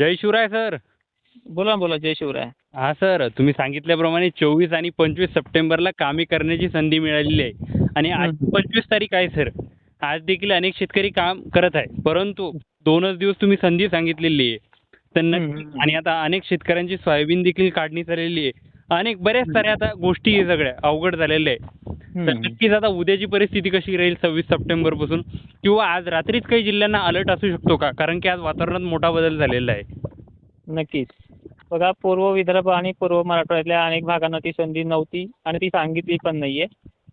जय Shivray sir. बोला बोला जय शिवराय. हा सर तुम्ही सांगितल्याप्रमाणे चोवीस आणि पंचवीस सप्टेंबरला कामे करण्याची संधी मिळालेली आहे. आणि आज. पंचवीस तारीख आहे सर. आज देखील अनेक शेतकरी काम करत आहे परंतु दोनच दिवस तुम्ही संधी सांगितलेली आहे. तर नक्की हं. आणि आता अनेक शेतकऱ्यांची सोयाबीन देखील काढणी झालेली आहे. अनेक बऱ्याच साऱ्या आता गोष्टी सगळ्या अवघड झालेल्या आहे तर. नक्कीच आता उद्याची परिस्थिती कशी राहील सव्वीस सप्टेंबरपासून? किंवा आज रात्रीच काही जिल्ह्यांना अलर्ट असू शकतो का? कारण की आज वातावरणात मोठा बदल झालेला आहे. नक्कीच. बघा पूर्व विदर्भ आणि पूर्व मराठवाड्यातल्या अनेक भागांना ती संधी नव्हती आणि ती सांगितली पण नाहीये.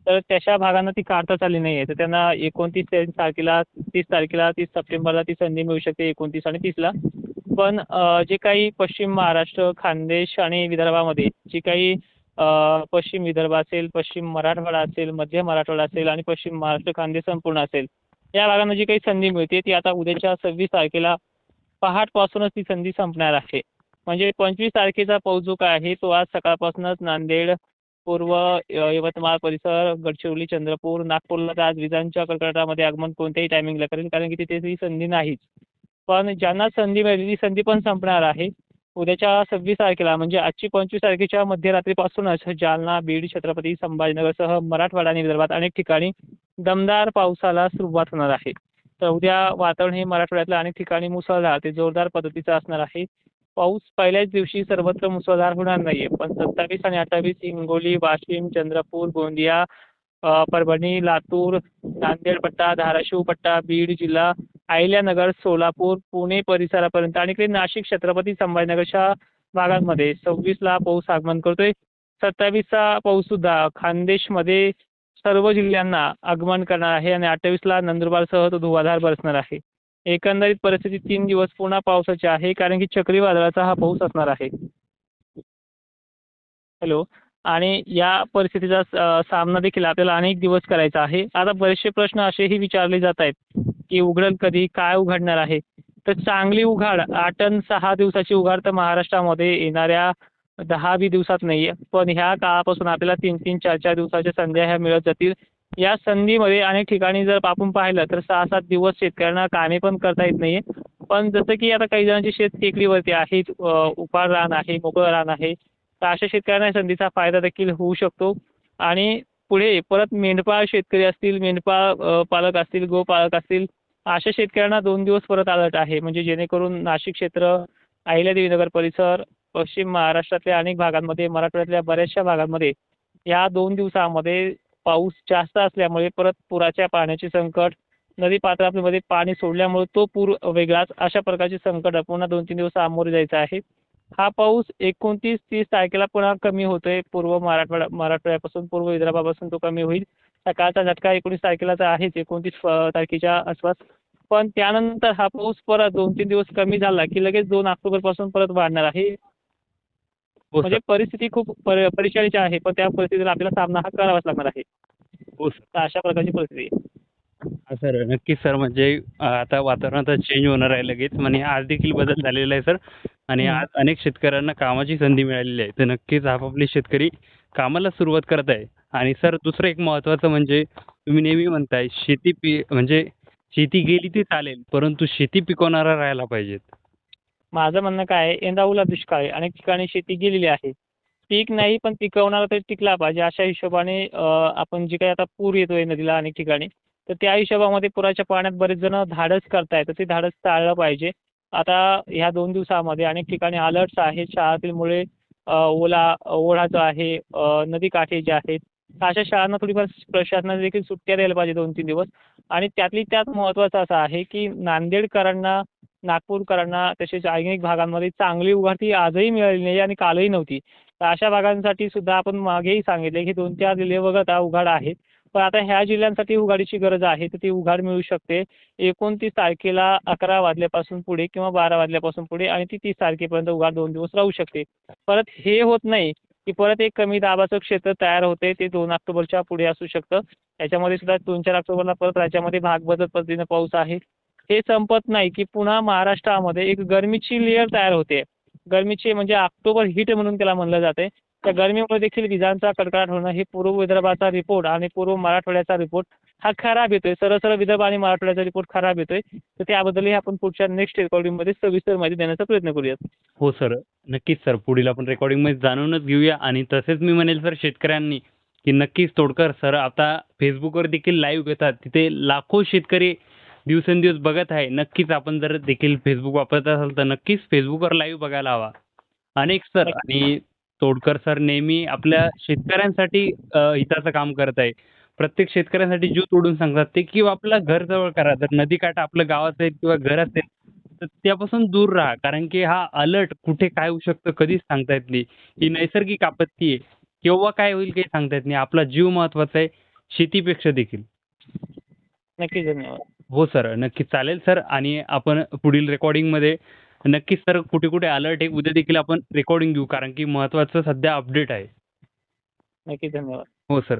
तर तशा भागांना ती काढताच आली नाहीये. तर त्यांना एकोणतीस तारखेला तीस तारखेला तीस सप्टेंबरला ती संधी मिळू शकते एकोणतीस आणि तीसला पण जे काही पश्चिम महाराष्ट्र खानदेश आणि विदर्भामध्ये जी काही पश्चिम विदर्भ असेल पश्चिम मराठवाडा असेल मध्य मराठवाडा असेल आणि पश्चिम महाराष्ट्र खानदेश संपूर्ण असेल. या भागांना जी काही संधी मिळते ती आता उद्याच्या सव्वीस तारखेला पहाटपासूनच ती संधी संपणार आहे. म्हणजे पंचवीस तारखेचा पाऊस जो काय आहे तो आज सकाळपासूनच नांदेड पूर्व यवतमाळ परिसर गडचिरोली चंद्रपूर नागपूरला तर आज विजांच्या कडकडाटामध्ये आगमन कोणत्याही टायमिंगला करेल कारण की तिथे ती संधी नाहीच. पण ज्यांना संधी मिळाली ती संधी पण संपणार आहे. उद्याच्या सव्वीस तारखेला म्हणजे आजची पंचवीस तारखेच्या मध्यरात्रीपासूनच जालना बीड छत्रपती संभाजीनगरसह मराठवाडा आणि विदर्भात अनेक ठिकाणी दमदार पावसाला सुरुवात होणार आहे. तर उद्या वातावरण हे मराठवाड्यातल्या अनेक ठिकाणी मुसळधार ते जोरदार पद्धतीचं असणार आहे. पाऊस पहिल्याच दिवशी सर्वत्र मुसळधार होणार नाहीये पण सत्तावीस आणि अठ्ठावीस हिंगोली वाशिम चंद्रपूर गोंदिया परभणी लातूर नांदेड पट्टा धाराशिव पट्टा बीड जिल्हा अहिल्यानगर सोलापूर पुणे परिसरापर्यंत आणि इकडे नाशिक छत्रपती संभाजीनगरच्या भागांमध्ये सव्वीसला पाऊस आगमन करतोय. सत्तावीसचा पाऊस सुद्धा खानदेशमध्ये सर्व जिल्ह्यांना आगमन करणार आहे आणि अठ्ठावीसला नंदुरबारसह तो धुवाधार बरसणार आहे. एकंदरीत परिस्थिती तीन दिवस पुन्हा पावसाची आहे कारण की चक्रीवादळाचा हा पाऊस असणार आहे. हॅलो आणि या परिस्थितीचा सामना देखील आपल्याला अनेक दिवस करायचा आहे. आता बरेचसे प्रश्न असेही विचारले जात आहेत. की उघडेल कधी काय उघडणार आहे? तर चांगली उघाड आठ आणि सहा दिवसाची उघाड तर महाराष्ट्रामध्ये येणाऱ्या दहा बी दिवसात नाही आहे पण ह्या काळापासून आपल्याला तीन तीन चार चार दिवसाच्या संध्या ह्या मिळत जातील. या संधीमध्ये अनेक ठिकाणी जर आपण पाहिलं तर सहा सात दिवस शेतकऱ्यांना कामे पण करता येत नाहीये. पण जसं की आता काही जणांची शेत टेकडीवरती आहे उपाड रान आहे मोकळं रान आहे. तर अशा शेतकऱ्यांना संधीचा फायदा देखील होऊ शकतो. आणि पुढे परत मेंढपाळ शेतकरी असतील मेंढपाळ पालक असतील गोपालक असतील अशा शेतकऱ्यांना दोन दिवस परत अलर्ट आहे. म्हणजे जेणेकरून नाशिक क्षेत्र अहिल्यादेवीनगर परिसर पश्चिम महाराष्ट्रातल्या अनेक भागांमध्ये मराठवाड्यातल्या बऱ्याचशा भागांमध्ये या दोन दिवसामध्ये पाऊस जास्त असल्यामुळे परत पुराच्या पाण्याचे संकट नदी पात्रामध्ये पाणी सोडल्यामुळे तो पूर वेगळाच अशा प्रकारचे संकट पुन्हा दोन तीन दिवस सामोरे जायचं आहे. हा पाऊस एकोणतीस तीस तारखेला पुन्हा कमी होतोय. पूर्व मराठवाडा मराठवाड्यापासून पूर्व विदर्भापासून तो कमी होईल. सकाळचा झटका एकोणीस तारखेला तर आहेच एकोणतीस तारखेच्या आसपास. पण त्यानंतर हा पाऊस परत दोन तीन दिवस कमी झाला की लगेच दोन ऑक्टोबरपासून परत वाढणार आहे. हो म्हणजे परिस्थिती खूप पर परिचाळीची आहे पण त्या परिस्थितीला आपल्याला सामना हा करावाच लागणार आहे. हो अशा प्रकारची परिस्थिती आहे. हा सर नक्कीच सर म्हणजे आता वातावरणात चेंज होणार आहे लगेच. म्हणजे आज देखील बदल झालेला आहे सर. आणि. आज अनेक शेतकऱ्यांना कामाची संधी मिळालेली आहे. तर नक्कीच आपापले शेतकरी कामाला सुरुवात करत आहे. आणि सर दुसरं एक महत्त्वाचं म्हणजे तुम्ही नेहमी म्हणताय शेती पी म्हणजे शेती गेली ती चालेल परंतु शेती पिकवणारा राहायला पाहिजेत. माझं म्हणणं काय आहे यंदा ओला दुष्काळ आहे. अनेक ठिकाणी शेती गेलेली आहे. पीक नाही पण पिकवणारा तरी टिकला पाहिजे. अशा हिशोबाने अं, आपण जे काही आता पूर येतोय नदीला अनेक ठिकाणी तर त्या हिशोबामध्ये पुराच्या पाण्यात बरेच जण धाडस करतायत. तर ते धाडस टाळलं पाहिजे. आता ह्या दोन दिवसामध्ये अनेक ठिकाणी अलर्ट्स आहेत. शाळातील मुळे ओला ओढा जो आहे नदी नदीकाठी जे आहेत अशा शाळांना थोडीफार प्रशासनाने देखील सुट्ट्या द्यायला पाहिजे दोन तीन दिवस. आणि त्यातली त्यात महत्त्वाचं असं आहे की नांदेडकरांना नागपूरकरांना तसेच अनेक भागांमध्ये चांगली उघाडी आजही मिळाली नाही आणि कालही नव्हती. तर अशा भागांसाठी सुद्धा आपण मागेही सांगितले की दोन चार जिल्हे वगळता उघाड आहेत. पण आता ह्या जिल्ह्यांसाठी उघाडीची गरज आहे तर ती उघाड मिळू शकते. एकोणतीस तारखेला अकरा वाजल्यापासून पुढे किंवा बारा वाजल्यापासून पुढे आणि ती तीस तारखेपर्यंत उघाड दोन दिवस राहू शकते. परत हे होत नाही की परत एक कमी दाबाचं क्षेत्र तयार होते ते दोन ऑक्टोबरच्या पुढे असू शकतं. त्याच्यामध्ये सुद्धा दोन चार ऑक्टोबरला परत राज्यामध्ये भाग बदलत पद्धतीनं पाऊस आहे. हे संपत नाही की पुन्हा महाराष्ट्रामध्ये एक गरमीची लेअर तयार होते. गरमीची म्हणजे ऑक्टोबर हिट म्हणून त्याला म्हणलं जाते. त्या गरमीमुळे देखील विजांचा कडकडाट होणं हे पूर्व विदर्भाचा रिपोर्ट आणि पूर्व मराठवाड्याचा रिपोर्ट हा खराब येतोय. सरळ सरळ विदर्भ आणि मराठवाड्याचा रिपोर्ट खराब येतोय. तर त्याबद्दलही आपण पुढच्या नेक्स्ट रेकॉर्डिंगमध्ये सविस्तर माहिती देण्याचा प्रयत्न करूयात. हो सर नक्कीच सर पुढील आपण रेकॉर्डिंगमध्ये जाणूनच घेऊया. आणि तसेच मी म्हणेल सर शेतकऱ्यांनी की नक्कीच तोडकर सर आता फेसबुकवर देखील लाईव्ह घेतात. तिथे लाखो शेतकरी दिवसेंदिवस बघत आहे. नक्कीच आपण जर देखील फेसबुक वापरत असाल तर नक्कीच फेसबुकवर लाईव्ह बघायला हवा. अनेक सर आणि तोडकर सर नेहमी आपल्या शेतकऱ्यांसाठी हिताचं काम करत आहे. प्रत्येक शेतकऱ्यांसाठी जीव तोडून सांगतात ते किंवा आपलं घर जवळ करा. जर नदीकाठ आपलं गाव असेल किंवा घर असेल तर त्यापासून दूर राहा. कारण की हा अलर्ट कुठे काय होऊ शकतं कधीच सांगता येत नाही. ही नैसर्गिक आपत्ती आहे. केव्हा काय होईल काही सांगता येत नाही. आपला जीव महत्त्वाचा आहे. शेतीपेक्षा देखील. नक्कीच धन्यवाद. हो सर. नक्की चालेल सर. आणि आपण पुढील रेकॉर्डिंगमध्ये नक्कीच सर कुठे कुठे अलर्ट आहे उद्या देखील आपण रेकॉर्डिंग घेऊ कारण की महत्वाचं सध्या अपडेट आहे. नक्कीच धन्यवाद. हो सर.